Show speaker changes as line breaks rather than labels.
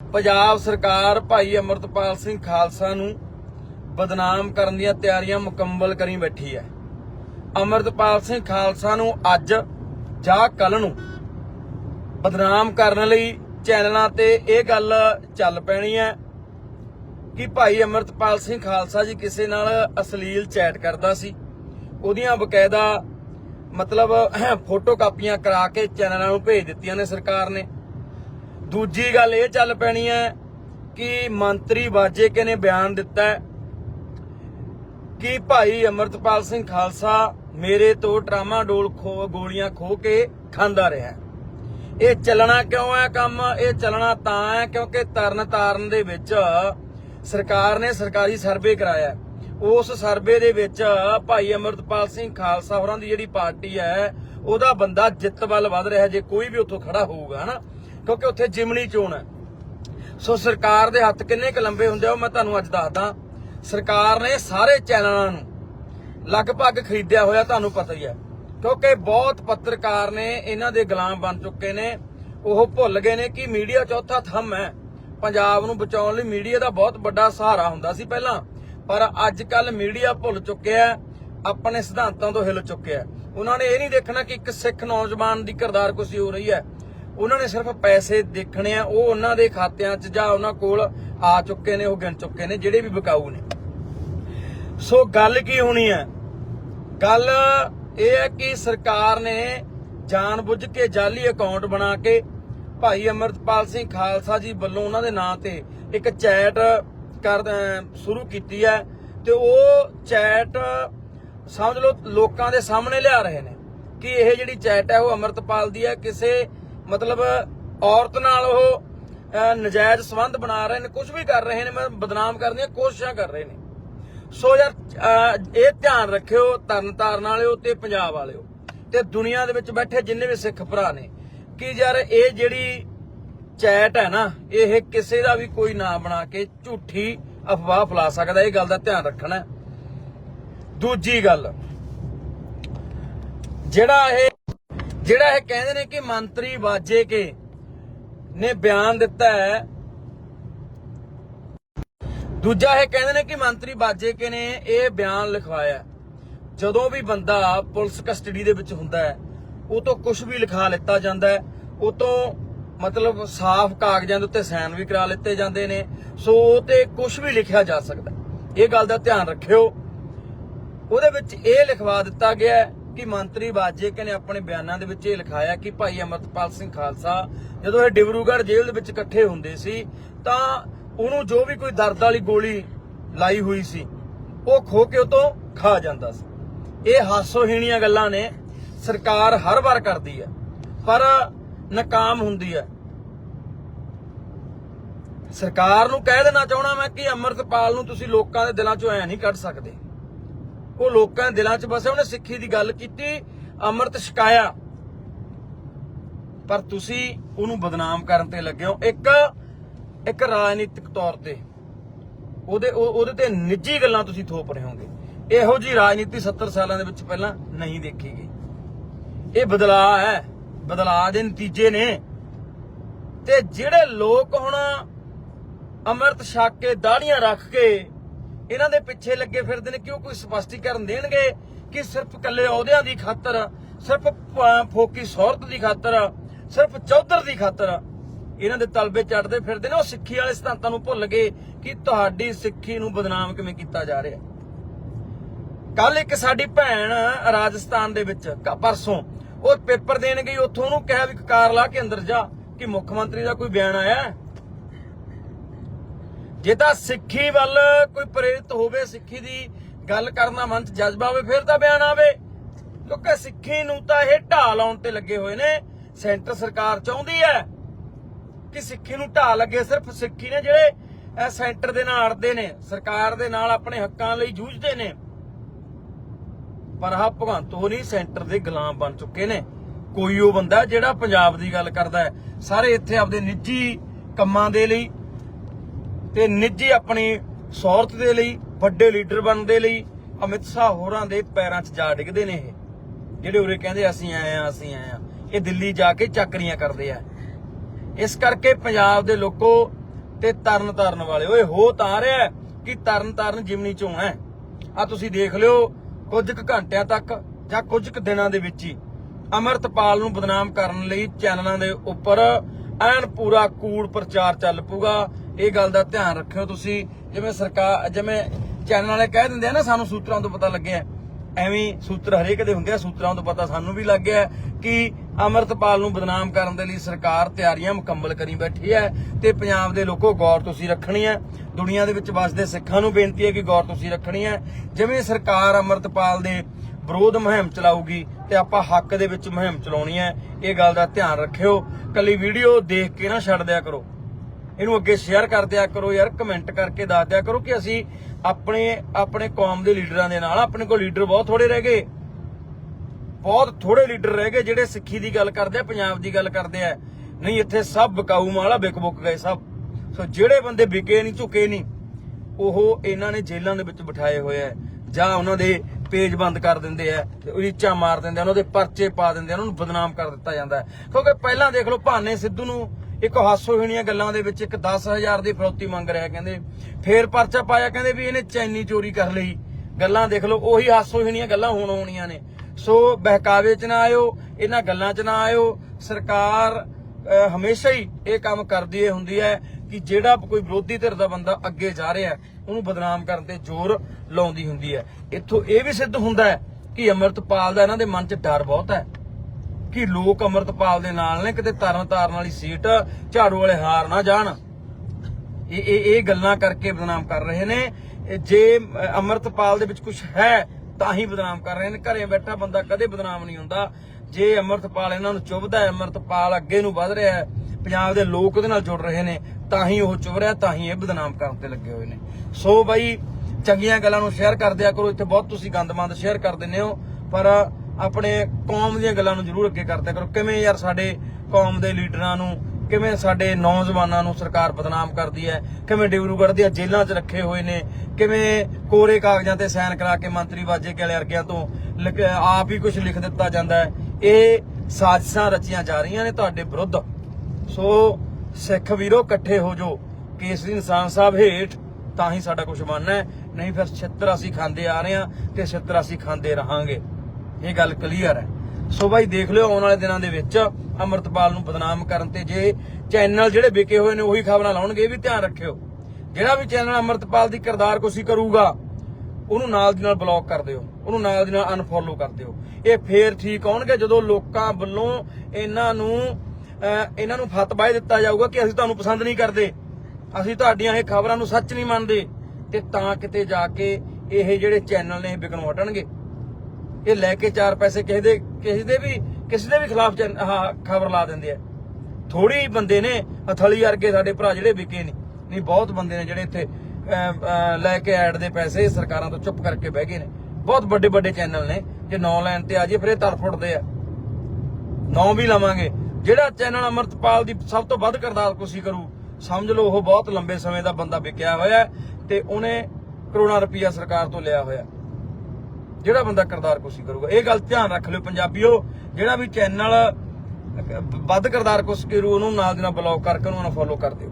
ਪੰਜਾਬ ਸਰਕਾਰ ਭਾਈ ਅਮਰਤਪਾਲ ਸਿੰਘ ਖਾਲਸਾ ਨੂੰ ਬਦਨਾਮ ਕਰਨ ਦੀਆਂ ਤਿਆਰੀਆਂ ਮੁਕੰਮਲ ਕਰੀ ਬੈਠੀ ਹੈ। ਅਮਰਤਪਾਲ ਸਿੰਘ ਖਾਲਸਾ ਨੂੰ ਅੱਜ ਜਾਂ ਕੱਲ ਨੂੰ ਬਦਨਾਮ ਕਰਨ ਲਈ ਚੈਨਲਾਂ ਤੇ ਇਹ ਗੱਲ ਚੱਲ ਪੈਣੀ ਹੈ ਕਿ ਭਾਈ ਅਮਰਤਪਾਲ ਸਿੰਘ ਖਾਲਸਾ ਜੀ ਕਿਸੇ ਨਾਲ ਅਸ਼ਲੀਲ ਚੈਟ ਕਰਦਾ ਸੀ। ਉਹਦੀਆਂ ਬਕਾਇਦਾ ਮਤਲਬ ਫੋਟੋ ਕਾਪੀਆਂ ਕਰਾ ਕੇ ਚੈਨਲਾਂ ਨੂੰ ਭੇਜ ਦਿੱਤੀਆਂ ਨੇ ਸਰਕਾਰ ਨੇ। ਦੂਜੀ ਗੱਲ ਇਹ ਚੱਲ ਪੈਣੀ ਹੈ ਕਿ ਮੰਤਰੀ ਬਾਜੇਕੇ ਨੇ ਬਿਆਨ ਦਿੱਤਾ ਕਿ ਭਾਈ ਅਮਰਤਪਾਲ ਸਿੰਘ ਖਾਲਸਾ ਮੇਰੇ ਤੋਂ ਟਰਾਮਾਡੋਲ ਖੋ ਗੋਲੀਆਂ ਖੋ ਕੇ ਖਾਂਦਾ ਰਿਹਾ ਇਹ ਚੱਲਣਾ ਕਿਉਂ ਹੈ ਕੰਮ? ਇਹ ਚੱਲਣਾ ਤਾਂ ਹੈ ਕਿਉਂਕਿ ਤਰਨ ਤਾਰਨ ਦੇ ਵਿੱਚ ਸਰਕਾਰ ਨੇ ਸਰਕਾਰੀ ਸਰਵੇ ਕਰਾਇਆ ਉਸ ਸਰਵੇ ਦੇ ਵਿੱਚ ਭਾਈ ਅਮਰਤਪਾਲ ਸਿੰਘ ਖਾਲਸਾ ਹੋਰਾਂ ਦੀ ਜਿਹੜੀ ਪਾਰਟੀ ਹੈ, ਉਹਦਾ ਬੰਦਾ ਜਿੱਤ ਵੱਲ ਵਧ ਰਿਹਾ ਜੇ ਕੋਈ ਵੀ ਉੱਥੋਂ ਖੜਾ ਹੋਊਗਾ, ਹਨਾ? ਕਿਉਂਕਿ ਉੱਥੇ ਜਿਮਣੀ ਚੋਣ ਹੈ। ਸੋ ਸਰਕਾਰ ਦੇ ਹੱਥ ਕਿੰਨੇ ਕੁ ਲੰਬੇ ਹੁੰਦੇ ਆ, ਉਹ ਮੈਂ ਤੁਹਾਨੂੰ ਅੱਜ ਦੱਸਦਾ। ਸਰਕਾਰ ਨੇ ਸਾਰੇ ਚੈਨਲਾਂ ਨੂੰ ਲਗਭਗ ਖਰੀਦਿਆ ਹੋਇਆ, ਤੁਹਾਨੂੰ ਪਤਾ ਹੀ ਹੈ। ਕਿਉਂਕਿ ਬਹੁਤ ਪੱਤਰਕਾਰ ਨੇ ਇਹਨਾਂ ਦੇ ਗੁਲਾਮ ਬਣ ਚੁੱਕੇ ਨੇ। ਉਹ ਭੁੱਲ ਗਏ ਨੇ ਕਿ ਮੀਡੀਆ ਚੌਥਾ ਥੰਮ ਹੈ। ਪੰਜਾਬ ਨੂੰ ਬਚਾਉਣ ਲਈ ਮੀਡੀਆ ਦਾ ਬਹੁਤ ਵੱਡਾ ਸਹਾਰਾ ਹੁੰਦਾ ਸੀ ਪਹਿਲਾਂ। ਪਰ ਅੱਜ ਕੱਲ ਮੀਡੀਆ ਭੁੱਲ ਚੁੱਕਿਆ ਆਪਣੇ ਸਿਧਾਂਤਾਂ ਤੋਂ ਹਿੱਲ ਚੁੱਕਿਆ ਹੈ। ਉਹਨਾਂ ਨੇ ਇਹ ਨਹੀਂ ਦੇਖਣਾ ਕਿ ਇੱਕ ਸਿੱਖ ਨੌਜਵਾਨ ਦੀ ਕਿਰਦਾਰ ਕੁਸੀ ਹੋ ਰਹੀ ਹੈ। ਉਹਨਾਂ ਨੇ ਸਿਰਫ ਪੈਸੇ ਦੇਖਣੇ ਆ, ਉਹ ਉਹਨਾਂ ਦੇ ਖਾਤਿਆਂ 'ਚ ਜਾਂ ਉਹਨਾਂ ਕੋਲ ਆ ਚੁੱਕੇ ਨੇ, ਉਹ ਗਿਣ ਚੁੱਕੇ ਨੇ, ਜਿਹੜੇ ਵੀ ਬਕਾਊ ਨੇ। ਸੋ ਗੱਲ ਕੀ ਹੋਣੀ ਹੈ? ਗੱਲ ਇਹ ਹੈ ਕਿ ਸਰਕਾਰ ਨੇ ਜਾਣਬੁੱਝ ਕੇ ਜਾਲੀ ਅਕਾਊਂਟ ਬਣਾ ਕੇ ਭਾਈ ਅਮਰਤਪਾਲ ਸਿੰਘ ਖਾਲਸਾ ਜੀ ਵੱਲੋਂ ਉਹਨਾਂ ਦੇ ਨਾਂ ਤੇ ਇੱਕ ਚੈਟ ਕਰ ਸ਼ੁਰੂ ਕੀਤੀ ਹੈ ਤੇ ਉਹ ਚੈਟ ਸਮਝ ਲਓ ਲੋਕਾਂ ਦੇ ਸਾਹਮਣੇ ਲਿਆ ਰਹੇ ਨੇ ਕਿ ਇਹ ਜਿਹੜੀ ਚੈਟ ਹੈ ਉਹ ਅਮਰਤਪਾਲ ਦੀ ਹੈ, ਕਿਸੇ ਮਤਲਬ ਔਰਤ ਨਾਲ ਉਹ ਨਜਾਇਜ਼ ਸੰਬੰਧ ਬਣਾ ਰਹੇ ਨੇ ਕੁਝ ਵੀ ਕਰ ਰਹੇ ਨੇ ਮੈਂ ਬਦਨਾਮ ਕਰਨ ਦੀਆਂ ਕੋਸ਼ਿਸ਼ਾਂ ਕਰ ਰਹੇ ਨੇ। ਸੋ ਯਾਰ ਅਹ, ਇਹ ਧਿਆਨ ਰੱਖਿਓ ਤਰਨ ਵਾਲਿਓ ਤੇ ਪੰਜਾਬ ਵਾਲਿਓ। ਤੇ ਦੁਨੀਆ ਦੇ ਵਿੱਚ ਬੈਠੇ ਜਿੰਨੇ ਵੀ ਸਿੱਖ ਭਰਾ ਨੇ ਕਿ ਯਾਰ ਇਹ ਜਿਹੜੀ ਚੈਟ ਹੈ ਨਾ ਇਹ ਕਿਸੇ ਦਾ ਵੀ ਕੋਈ ਨਾਂ ਬਣਾ ਕੇ ਝੂਠੀ ਅਫਵਾਹ ਫੈਲਾ ਸਕਦਾ ਇਹ ਗੱਲ ਦਾ ਧਿਆਨ ਰੱਖਣਾ। ਦੂਜੀ ਗੱਲ ਜਿਹੜਾ ਇਹ ਜਿਹੜਾ ਇਹ ਕਹਿੰਦੇ ਨੇ ਕਿ ਮੰਤਰੀ ਵਾਜੇ ਕੇ ਨੇ ਬਿਆਨ ਦਿੱਤਾ ਹੈ। ਦੂਜਾ ਇਹ ਕਹਿੰਦੇ ਨੇ ਕਿ ਮੰਤਰੀ ਬਾਜੇ ਕੇ ਨੇ ਇਹ ਬਿਆਨ ਲਿਖਵਾਇਆ ਜਦੋਂ ਵੀ ਬੰਦਾ ਪੁਲਿਸ ਕਸਟਡੀ ਦੇ ਵਿੱਚ ਹੁੰਦਾ ਹੈ, ਉਹ ਤੋਂ ਕੁਝ ਵੀ ਲਿਖਾ ਲਿੱਤਾ ਜਾਂਦਾ ਹੈ। ਉਹ ਤੋਂ ਮਤਲਬ ਸਾਫ਼ ਕਾਗਜ਼ਾਂ ਦੇ ਉੱਤੇ ਸਾਈਨ ਵੀ ਕਰਾ ਲਿੱਤੇ ਜਾਂਦੇ ਨੇ। ਸੋ ਉਹ ਤੇ ਕੁਝ ਵੀ ਲਿਖਿਆ ਜਾ ਸਕਦਾ ਇਹ ਗੱਲ ਦਾ ਧਿਆਨ ਰੱਖਿਓ। ਉਹਦੇ ਵਿੱਚ ਇਹ ਲਿਖਵਾ ਦਿੱਤਾ ਗਿਆ ਹੈ ਮੰਤਰੀ ਬਾਜੇਕੇ ਨੇ ਆਪਣੇ ਬਿਆਨਾਂ ਦੇ ਵਿੱਚ ਇਹ ਲਿਖਾਇਆ ਕਿ ਭਾਈ ਅਮਰਤਪਾਲ ਸਿੰਘ ਖਾਲਸਾ ਜਦੋਂ ਇਹ ਡਿਬਰੂਗੜ੍ਹ ਜੇਲ੍ਹ ਦੇ ਵਿੱਚ ਇਕੱਠੇ ਹੁੰਦੇ ਸੀ, ਤਾਂ ਉਹਨੂੰ ਜੋ ਵੀ ਕੋਈ ਦਰਦ ਵਾਲੀ ਗੋਲੀ ਲਾਈ ਹੋਈ ਸੀ, ਉਹ ਖੋ ਕੇ ਉਹ ਖਾ ਜਾਂਦਾ ਸੀ। ਇਹ ਹਾਸੋਹੀਣੀਆਂ ਗੱਲਾਂ ਨੇ, ਸਰਕਾਰ ਹਰ ਵਾਰ ਕਰਦੀ ਹੈ, ਪਰ ਨਾਕਾਮ ਹੁੰਦੀ ਹੈ। ਸਰਕਾਰ ਨੂੰ ਕਹਿ ਦੇਣਾ ਚਾਹਣਾ ਮੈਂ ਕਿ ਅਮਰਤਪਾਲ ਨੂੰ ਤੁਸੀਂ ਲੋਕਾਂ ਦੇ ਦਿਲਾਂ ਚੋਂ ਐ ਨਹੀਂ ਕੱਢ ਸਕਦੇ। ਉਹ ਲੋਕਾਂ ਦੇ ਦਿਲਾਂ 'ਚ ਬਸੇ ਉਹਨੇ ਸਿੱਖੀ ਦੀ ਗੱਲ ਕੀਤੀ, ਅੰਮ੍ਰਿਤ ਛਕਾਇਆ। ਪਰ ਤੁਸੀਂ ਉਹਨੂੰ ਬਦਨਾਮ ਕਰਨ ਤੇ ਲੱਗੇ ਹੋ। ਇੱਕ ਇੱਕ ਰਾਜਨੀਤਿਕ ਤੌਰ ਤੇ ਉਹਦੇ ਉਹਦੇ ਤੇ ਨਿੱਜੀ ਗੱਲਾਂ ਤੁਸੀਂ ਥੋਪ ਰਹੇ ਹੋਗੇ। ਇਹੋ ਜੀ ਰਾਜਨੀਤੀ 70 ਸਾਲਾਂ ਦੇ ਵਿੱਚ ਪਹਿਲਾਂ ਨਹੀਂ ਦੇਖੀ ਗਈ। ਇਹ ਬਦਲਾਅ ਹੈ। ਬਦਲਾਅ ਦੇ ਨਤੀਜੇ ਨੇ। ਤੇ ਜਿਹੜੇ ਲੋਕ ਹੁਣ ਅੰਮ੍ਰਿਤ ਛਕ ਕੇ ਦਾੜੀਆਂ ਰੱਖ ਕੇ ਇਹਨਾਂ ਦੇ ਪਿੱਛੇ ਲੱਗੇ ਫਿਰਦੇ ਨੇ ਕਿ ਉਹ ਕੋਈ ਸਪਸ਼ਟੀਕਰਨ ਦੇਣਗੇ ਕਿ ਸਿਰਫ ਇਕੱਲੇ ਅਹੁਦਿਆਂ ਦੀ ਖਾਤਰ, ਸਿਰਫ ਫੋਕੀ ਸ਼ੌਹਰਤ ਦੀ ਖਾਤਰ, ਸਿਰਫ ਚੌਧਰ ਦੀ ਖਾਤਰ ਇਹਨਾਂ ਦੇ ਤਲਬੇ ਚੜਦੇ ਫਿਰਦੇ ਨੇ, ਉਹ ਸਿੱਖੀ ਵਾਲੇ ਸਿਧਾਂਤਾਂ ਨੂੰ ਭੁੱਲ ਗਏ ਕਿ ਤੁਹਾਡੀ ਸਿੱਖੀ ਨੂੰ ਬਦਨਾਮ ਕਿਵੇਂ ਕੀਤਾ ਜਾ ਰਿਹਾ। ਕੱਲ ਇੱਕ ਸਾਡੀ ਭੈਣ ਰਾਜਸਥਾਨ ਦੇ ਵਿੱਚ ਪਰਸੋਂ, ਉਹ ਪੇਪਰ ਦੇਣ ਗਈ, ਉੱਥੋਂ ਉਹਨੂੰ ਕਿਹਾ ਵੀ ਕਾਰ ਲਾ ਕੇ ਅੰਦਰ ਜਾ, ਕਿ ਮੁੱਖ ਮੰਤਰੀ ਦਾ ਕੋਈ ਬਿਆਨ ਆਇਆ? ਜੇ ਤਾਂ ਸਿੱਖੀ ਵੱਲ ਕੋਈ ਪ੍ਰੇਰਿਤ ਹੋਵੇ, ਸਿੱਖੀ ਦੀ ਗੱਲ ਕਰਨ ਦਾ ਮਨ ਚ ਜਜ਼ਬਾ ਹੋਵੇ, ਫਿਰ ਤਾਂ ਬਿਆਨ ਆਵੇ। ਕਿਉਂਕਿ ਸਿੱਖੀ ਨੂੰ ਤਾਂ ਇਹ ਢਾਹ ਲਾਉਣ ਤੇ ਲੱਗੇ ਹੋਏ ਨੇ। ਸੈਂਟਰ ਸਰਕਾਰ ਚਾਹੁੰਦੀ ਹੈ ਕਿ ਸਿੱਖੀ ਨੂੰ ਢਾਹ ਲੱਗੇ। ਸਿਰਫ ਸਿੱਖੀ ਨੇ ਜਿਹੜੇ ਇਹ ਸੈਂਟਰ ਦੇ ਨਾਲ ਅੜਦੇ ਨੇ, ਸਰਕਾਰ ਦੇ ਨਾਲ ਆਪਣੇ ਹੱਕਾਂ ਲਈ ਜੂਝਦੇ ਨੇ। ਪਰ ਆਹ ਭਗਵੰਤ ਹੋਣੀ ਸੈਂਟਰ ਦੇ ਗੁਲਾਮ ਬਣ ਚੁੱਕੇ ਨੇ। ਕੋਈ ਉਹ ਬੰਦਾ ਜਿਹੜਾ ਪੰਜਾਬ ਦੀ ਗੱਲ ਕਰਦਾ ਹੈ। ਸਾਰੇ ਇੱਥੇ ਆਪਦੇ ਨਿੱਜੀ ਕੰਮਾਂ ਦੇ ਲਈ ਤੇ ਨਿੱਜੀ ਆਪਣੀ ਸੌਰਤ ਦੇ ਲਈ, ਵੱਡੇ ਲੀਡਰ ਬਣਨ ਦੇ ਲਈ, ਅਮਿਤ ਸ਼ਾਹ ਹੋਰਾਂ ਦੇ ਪੈਰਾਂ 'ਚ ਜਾ ਡਿੱਗਦੇ ਨੇ ਇਹ। ਜਿਹੜੇ ਉਰੇ ਕਹਿੰਦੇ, ਅਸੀਂ ਆਏ ਆ ਅਸੀਂ ਆਏ ਆ ਇਹ ਦਿੱਲੀ ਜਾ ਕੇ ਚੱਕਰੀਆਂ ਕਰਦੇ ਆ। ਇਸ ਕਰਕੇ ਪੰਜਾਬ ਦੇ ਲੋਕੋ ਤੇ ਤਰਨ ਤਾਰਨ ਵਾਲੇ, ਓਏ, ਹੋ ਤਾਂ ਰਿਹਾ ਕਿ ਤਰਨ ਤਾਰਨ ਜਿਮਨੀ ਚੋਂ ਹੈ। ਆ ਤੁਸੀਂ ਦੇਖ ਲਿਓ, ਕੁਝ ਕੁ ਘੰਟਿਆਂ ਤੱਕ ਜਾਂ ਕੁਝ ਕੁ ਦਿਨਾਂ ਦੇ ਵਿੱਚ ਹੀ ਅਮਰਤਪਾਲ ਨੂੰ ਬਦਨਾਮ ਕਰਨ ਲਈ ਚੈਨਲਾਂ ਦੇ ਉੱਪਰ ਐਨ ਪੂਰਾ ਕੂੜ ਪ੍ਰਚਾਰ ਚੱਲ ਪੂਗਾ ਇਹ ਗੱਲ ਦਾ ਧਿਆਨ ਰੱਖਿਓ ਤੁਸੀਂ। ਜਿਵੇਂ ਸਰਕਾਰ, ਜਿਵੇਂ ਚੈਨਲ ਵਾਲੇ ਕਹਿ ਦਿੰਦੇ ਆ ਨਾ, ਸਾਨੂੰ ਸੂਤਰਾਂ ਤੋਂ ਪਤਾ ਲੱਗਿਆ। ਐਵੇਂ ਸੂਤਰ ਹਰੇਕ ਦੇ ਹੁੰਦੇ ਆ, ਸੂਤਰਾਂ ਤੋਂ ਪਤਾ ਸਾਨੂੰ ਵੀ ਲੱਗ ਗਿਆ ਕਿ ਅਮਰਤਪਾਲ ਨੂੰ ਬਦਨਾਮ ਕਰਨ ਦੇ ਲਈ ਸਰਕਾਰ ਤਿਆਰੀਆਂ ਮੁਕੰਮਲ ਕਰੀ ਬੈਠੀ ਹੈ ਤੇ ਪੰਜਾਬ ਦੇ ਲੋਕੋ ਗੌਰ ਤੁਸੀਂ ਰੱਖਣੀ ਹੈ। ਦੁਨੀਆ ਦੇ ਵਿੱਚ ਵਸਦੇ ਸਿੱਖਾਂ ਨੂੰ ਬੇਨਤੀ ਹੈ ਕਿ ਗੌਰ ਤੁਸੀਂ ਰੱਖਣੀ ਹੈ। ਜਿਵੇਂ ਸਰਕਾਰ ਅਮਰਤਪਾਲ ਦੇ ਵਿਰੋਧ ਮੁਹਿੰਮ ਚਲਾਊਗੀ ਤੇ ਆਪਾਂ ਹੱਕ ਦੇ ਵਿੱਚ ਮੁਹਿੰਮ ਚਲਾਉਣੀ ਹੈ। ਇਹ ਗੱਲ ਦਾ ਧਿਆਨ ਰੱਖਿਓ। ਕੱਲੀ ਵੀਡੀਓ ਦੇਖ ਕੇ ਨਾ ਛੱਡ ਦਿਆ ਕਰੋ। ਇਹਨੂੰ ਅੱਗੇ ਸ਼ੇਅਰ ਕਰ ਦਿਆ ਕਰੋ ਯਾਰ ਕਮੈਂਟ ਕਰਕੇ ਦੱਸ ਦਿਆ ਕਰੋ ਕਿ ਅਸੀਂ ਆਪਣੇ ਆਪਣੇ ਕੌਮ ਦੇ ਲੀਡਰਾਂ ਦੇ ਨਾਲ ਆਪਣੇ ਕੋਲ ਲੀਡਰ ਬਹੁਤ ਥੋੜੇ ਰਹਿ ਗਏ। ਬਹੁਤ ਥੋੜੇ ਲੀਡਰ ਰਹਿ ਗਏ ਜਿਹੜੇ ਸਿੱਖੀ ਦੀ ਗੱਲ ਕਰਦੇ ਆ, ਪੰਜਾਬ ਦੀ ਗੱਲ ਕਰਦੇ ਆ। ਨਹੀਂ, ਇੱਥੇ ਸਭ ਬਕਾਊ ਮਾਲਾ ਵਿਕ ਬੁੱਕ ਗਏ ਸਭ। ਸੋ ਜਿਹੜੇ ਬੰਦੇ ਵਿਕੇ ਨਹੀਂ, ਝੁਕੇ ਨਹੀਂ, ਉਹ ਇਹਨਾਂ ਨੇ ਜੇਲ੍ਹਾਂ ਦੇ ਵਿੱਚ ਬਿਠਾਏ ਹੋਏ ਆ। ਜਾਂ ਉਹਨਾਂ ਦੇ ਪੇਜ ਬੰਦ ਕਰ ਦਿੰਦੇ ਆ ਤੇ ਉਰੀਚਾ ਮਾਰ ਦਿੰਦੇ ਆ, ਉਹਨਾਂ ਦੇ ਪਰਚੇ ਪਾ ਦਿੰਦੇ ਆ, ਉਹਨਾਂ ਨੂੰ ਬਦਨਾਮ ਕਰ ਦਿੱਤਾ ਜਾਂਦਾ। ਕਿਉਂਕਿ ਪਹਿਲਾਂ ਦੇਖ ਲਓ, ਭਾਨੇ ਸਿੱਧੂ ਨੂੰ ਇੱਕ ਹਾਸੋਹੀਣੀਆਂ ਗੱਲਾਂ ਦੇ ਵਿੱਚ ਇੱਕ 10000 ਦੀ ਫਰੋਤੀ ਮੰਗ ਰਿਹਾ ਕਹਿੰਦੇ। ਫੇਰ ਪਰਚਾ ਪਾਇਆ ਕਹਿੰਦੇ ਵੀ ਇਹਨੇ ਚੈਨੀ ਚੋਰੀ ਕਰ ਲਈ। ਗੱਲਾਂ ਦੇਖ ਲਓ, ਉਹੀ ਹਾਸੋਹੀਣੀਆਂ ਗੱਲਾਂ ਹੁਣ ਹੋਣੀਆਂ ਨੇ। ਸੋ ਬਹਿਕਾਵੇ 'ਚ ਨਾ ਆਇਓ, ਇਹਨਾਂ ਗੱਲਾਂ 'ਚ ਨਾ ਆਇਓ। ਸਰਕਾਰ ਹਮੇਸ਼ਾ ਹੀ ਇਹ ਕੰਮ ਕਰਦੀ ਏ ਹੁੰਦੀ ਹੈ ਕਿ ਜਿਹੜਾ ਕੋਈ ਵਿਰੋਧੀ ਧਿਰ ਦਾ ਬੰਦਾ ਅੱਗੇ ਜਾ ਰਿਹਾ, ਉਹਨੂੰ ਬਦਨਾਮ ਕਰਨ ਤੇ ਜ਼ੋਰ ਲਾਉਂਦੀ ਹੁੰਦੀ ਹੈ। ਇੱਥੋਂ ਇਹ ਵੀ ਸਿੱਧ ਹੁੰਦਾ ਹੈ ਕਿ ਅਮਰਤਪਾਲ ਦਾ ਇਹਨਾਂ ਦੇ ਮਨ 'ਚ ਡਰ ਬਹੁਤ ਹੈ। ਕਿ ਲੋਕ ਅਮਰਤਪਾਲ ਦੇ ਨਾਲ ਨੇ ਕਿਤੇ ਤਰਨ ਤਾਰਨ ਵਾਲੀ ਸੀਟ ਝਾੜੂ ਵਾਲੇ ਹਾਰ ਨਾ ਜਾਣ। ਇਹ ਇਹ ਇਹ ਗੱਲਾਂ ਕਰਕੇ ਬਦਨਾਮ ਕਰ ਰਹੇ ਨੇ। ਜੇ ਅ, ਅਮਰਤਪਾਲ ਦੇ ਵਿੱਚ ਕੁਝ ਹੈ ਤਾਂ ਹੀ ਬਦਨਾਮ ਕਰ ਰਹੇ ਨੇ। ਘਰੇ ਬੈਠਾ ਬੰਦਾ ਕਦੇ ਬਦਨਾਮ ਨਹੀਂ ਹੁੰਦਾ। ਜੇ ਅਮਰਤਪਾਲ ਇਹਨਾਂ ਨੂੰ ਚੁੱਭਦਾ ਹੈ ਅਮਰਤਪਾਲ ਅੱਗੇ ਨੂੰ ਵਧ ਰਿਹਾ ਹੈ ਪੰਜਾਬ ਦੇ ਲੋਕ ਉਹਦੇ ਨਾਲ ਜੁੜ ਰਹੇ ਨੇ ਤਾਂ ਹੀ ਉਹ ਚੁੱਭ ਰਿਹਾ ਤਾਂ ਹੀ ਇਹ ਬਦਨਾਮ ਕਰਨ ਤੇ ਲੱਗੇ ਹੋਏ ਨੇ। ਸੋ ਬਾਈ ਚੰਗੀਆਂ ਗੱਲਾਂ ਨੂੰ ਸ਼ੇਅਰ ਕਰ ਦਿਆ ਕਰੋ। ਇੱਥੇ ਬਹੁਤ ਤੁਸੀਂ ਗੰਦਮੰਦ ਸ਼ੇਅਰ ਕਰ ਦਿੰਦੇ ਹੋ। ਪਰ ਆਪਣੇ ਕੌਮ ਦੀਆਂ ਗੱਲਾਂ ਨੂੰ ਜ਼ਰੂਰ ਅੱਗੇ ਕਰਦਿਆ ਕਰੋ। ਕਿਵੇਂ ਯਾਰ ਸਾਡੇ ਕੌਮ ਦੇ ਲੀਡਰਾਂ ਨੂੰ, ਕਿਵੇਂ ਸਾਡੇ ਨੌਜਵਾਨਾਂ ਨੂੰ ਸਰਕਾਰ ਬਦਨਾਮ ਕਰਦੀ ਹੈ, ਕਿਵੇਂ ਡਿਬਰੂਗੜ੍ਹ ਦੀਆਂ ਜੇਲ੍ਹਾਂ 'ਚ ਰੱਖੇ ਹੋਏ ਨੇ, ਕਿਵੇਂ ਕੋਰੇ ਕਾਗਜ਼ਾਂ ਤੇ ਸਾਈਨ ਕਰਾ ਕੇ ਮੰਤਰੀ ਬਾਜੇ ਕੇ ਵਰਗਿਆਂ ਤੋਂ ਆਪ ਹੀ ਕੁਝ ਲਿਖ ਦਿੱਤਾ ਜਾਂਦਾ ਹੈ। ਇਹ ਸਾਜ਼ਿਸ਼ਾਂ ਰਚੀਆਂ ਜਾ ਰਹੀਆਂ ਨੇ ਤੁਹਾਡੇ ਵਿਰੁੱਧ। ਸੋ ਸਿੱਖ ਵੀਰੋ, ਇਕੱਠੇ ਹੋ ਜੋ ਕੇਸਰੀ ਇਨਸਾਨ ਸਾਹਿਬ ਹੇਠ ਤਾਂ ਹੀ ਸਾਡਾ ਕੁਝ ਬਣਨਾ ਹੈ। ਨਹੀਂ ਫਿਰ ਛਿੱਤਰ ਅਸੀਂ ਖਾਂਦੇ ਆ ਰਹੇ ਹਾਂ ਤੇ ਛਿੱਤਰ ਅਸੀਂ ਖਾਂਦੇ ਰਹਾਂਗੇ। ਇਹ ਗੱਲ ਕਲੀਅਰ ਹੈ। ਸੋ ਭਾਈ ਦੇਖ ਲਿਓ ਆਉਣ ਵਾਲੇ ਦਿਨਾਂ ਦੇ ਵਿੱਚ ਅਮਰਤਪਾਲ ਨੂੰ ਬਦਨਾਮ ਕਰਨ ਤੇ ਜੇ ਚੈਨਲ ਜਿਹੜੇ ਵਿਕੇ ਹੋਏ ਨੇ ਉਹੀ ਖਬਰਾਂ ਲਾਉਣਗੇ, ਇਹ ਵੀ ਧਿਆਨ ਰੱਖਿਓ। ਜਿਹੜਾ ਵੀ ਚੈਨਲ ਅਮਰਤਪਾਲ ਦੀ ਕਿਰਦਾਰ ਕੁਸ਼ੀ ਕਰੂਗਾ, ਉਹਨੂੰ ਨਾਲ ਦੀ ਨਾਲ ਬਲੌਕ ਕਰ ਦਿਓ, ਉਹਨੂੰ ਨਾਲ ਦੀ ਨਾਲ ਅਨਫੋਲੋ ਕਰ ਦਿਓ। ਇਹ ਫੇਰ ਠੀਕ ਆਉਣਗੇ ਜਦੋਂ ਲੋਕਾਂ ਵੱਲੋਂ ਇਹਨਾਂ ਨੂੰ ਇਹਨਾਂ ਨੂੰ ਫਤਵਾ ਦਿੱਤਾ ਜਾਊਗਾ ਕਿ ਅਸੀਂ ਤੁਹਾਨੂੰ ਪਸੰਦ ਨਹੀਂ ਕਰਦੇ। ਅਸੀਂ ਤੁਹਾਡੀਆਂ ਇਹ ਖਬਰਾਂ ਨੂੰ ਸੱਚ ਨਹੀਂ ਮੰਨਦੇ। ਤੇ ਤਾਂ ਕਿਤੇ ਜਾ ਕੇ ਇਹ ਜਿਹੜੇ ਚੈਨਲ ਨੇ ਇਹ ਵਿਕਣ ਹਟਣਗੇ ਇਹ ਲੈ ਕੇ ਚਾਰ ਪੈਸੇ ਕਿਸੇ ਦੇ ਕਿਸੇ ਦੇ ਵੀ, ਕਿਸੇ ਦੇ ਵੀ ਖਿਲਾਫ ਆਹ ਖਬਰ ਲਾ ਦਿੰਦੇ ਆ। ਥੋੜੀ ਬੰਦੇ ਨੇ ਅਥਲੀ ਵਰਗੇ ਸਾਡੇ ਭਰਾ ਜਿਹੜੇ ਵਿਕੇ ਨਹੀਂ ਨਹੀਂ, ਬਹੁਤ ਬੰਦੇ ਨੇ ਜਿਹੜੇ ਇੱਥੇ ਲੈ ਕੇ ਐਡ ਦੇ ਪੈਸੇ ਸਰਕਾਰਾਂ ਤੋਂ ਚੁੱਪ ਕਰਕੇ ਬਹਿ ਗਏ ਨੇ। ਬਹੁਤ ਵੱਡੇ ਵੱਡੇ ਚੈਨਲ ਨੇ, ਜੇ ਨੌ ਲੈਣ ਤੇ ਆ ਜੇ ਫਿਰ ਇਹ ਤੜਫੜਦੇ ਆ। ਨੌ ਵੀ ਲਾਵਾਂਗੇ। ਜਿਹੜਾ ਚੈਨਲ ਅਮਰਤਪਾਲ ਦੀ ਸਭ ਤੋਂ ਵੱਧ ਕਰਦਾਰ ਕੁਸ਼ੀ ਕਰੂ, ਸਮਝ ਲਓ ਉਹ ਬਹੁਤ ਲੰਬੇ ਸਮੇਂ ਦਾ ਬੰਦਾ ਵਿਕਿਆ ਹੋਇਆ ਤੇ ਉਹਨੇ ਕਰੋੜਾਂ ਰੁਪਈਆ ਸਰਕਾਰ ਤੋਂ ਲਿਆ ਹੋਇਆ। ਜਿਹੜਾ ਬੰਦਾ ਕਰਦਾਰ ਕੁਸ਼ੀ ਕਰੂਗਾ, ਇਹ ਗੱਲ ਧਿਆਨ ਰੱਖ ਲਿਓ ਪੰਜਾਬੀਓ, ਜਿਹੜਾ ਵੀ ਚੈਨਲ ਵੱਧ ਕਰਦਾਰ ਕੁਸ਼ੀ ਕਰੂ, ਉਹਨੂੰ ਨਾਲ ਦੀ ਨਾਲ ਬਲੌਕ ਕਰਕੇ ਉਹਨੂੰ ਅਨਫੋਲੋ ਕਰ ਦਿਓ।